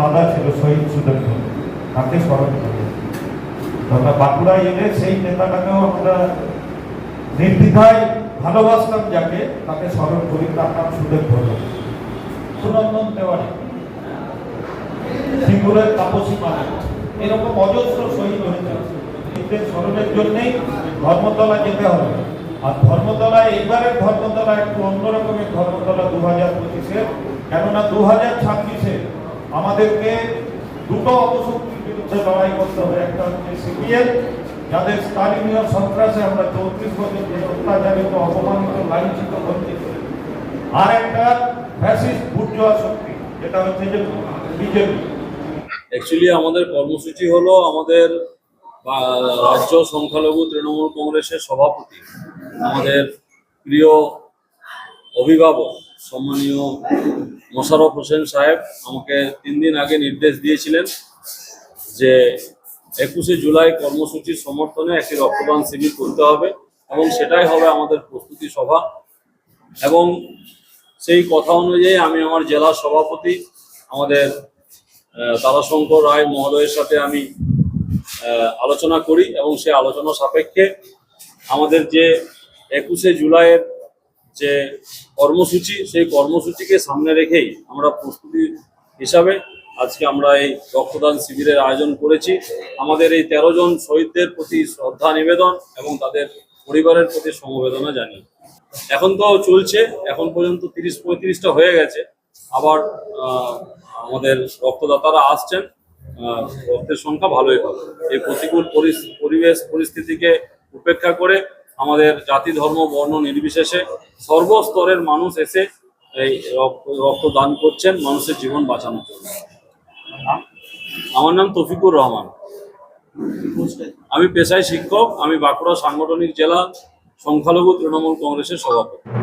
দাদা ছিল, শহীদ সুদর্শ তাকে স্মরণ করি। তো আমরা বাঁকুড়ায় এলে সেই নেতাটাকেও আমরা নির্দ্বিধায় ভালোবাসতাম যাকে, তাকে স্মরণ করি। তার নাম সুদেব ভদ্র সুনন্দন তেওয়ারি। সিঙ্গুরের তাপসী মানে এরকম অজস্র শহীদ হয়েছে। স্মরণের জন্যেই ধর্মতলা যেতে হবে। আর ধর্মতলা এইবারের ধর্মতলা একটু অন্যরকমের ধর্মতলা দু হাজার পঁচিশে। কেননা দু হাজার ছাব্বিশে আমাদেরকে দুটো অপশক্তির বিরুদ্ধে লড়াই করতে হবে। একটা হচ্ছে সিপিএল যাদের স্থানীয় সন্ত্রাসে আমরা চৌত্রিশ বছর যে অত্যাচারিত, অপমানিত, লাঞ্ছিত বঞ্চিত আর একটা ফ্যাসিস্ট বুর্জোয়া শক্তি, যেটা হচ্ছে যে বিজেপি। অ্যাকচুয়ালি আমাদের কর্মসূচি হলো আমাদের রাজ্য সংখ্যালঘু তৃণমূল কংগ্রেসের সভাপতি। আমাদের প্রিয় অভিভাবক সম্মানীয় মোশারফ হোসেন সাহেব আমাকে তিন দিন আগে নির্দেশ দিয়েছিলেন যে একুশে জুলাই কর্মসূচির সমর্থনে একটি রক্তদান শিবির করতে হবে এবং সেটাই হবে আমাদের প্রস্তুতি সভা। এবং সেই কথা অনুযায়ী আমি আমার জেলা সভাপতি, আমাদের তারাশঙ্কর রায় মহোদয়ের সাথে আমি আলোচনা করি এবং সেই আলোচনা সাপেক্ষে আমাদের যে একুশে জুলাইয়ের যে কর্মসূচি, সেই কর্মসূচিকে সামনে রেখেই আমরা প্রস্তুতি হিসাবে আজকে আমরা এই রক্তদান শিবিরের আয়োজন করেছি। আমাদের এই তেরো জন শহীদদের প্রতি শ্রদ্ধা নিবেদন এবং তাদের পরিবারের প্রতি সমবেদনা জানিয়ে। এখন তো চলছে, এখন পর্যন্ত তিরিশ পঁয়ত্রিশটা হয়ে গেছে। আবার আমাদের রক্তদাতারা আসছেন রক্তের সংখ্যা ভালোই হবে। এই প্রতিকূল পরিবেশ পরিস্থিতিকে উপেক্ষা করে আমাদের জাতি, ধর্ম, বর্ণ নির্বিশেষে সর্বস্তরের মানুষ এসে এই রক্ত রক্তদান করছেন মানুষের জীবন বাঁচানোর জন্য। আমার নাম তফিকুর রহমান। আমি পেশায় শিক্ষক, আমি বাঁকুড়া সাংগঠনিক জেলা সংখ্যালঘু তৃণমূল কংগ্রেসের সভাপতি।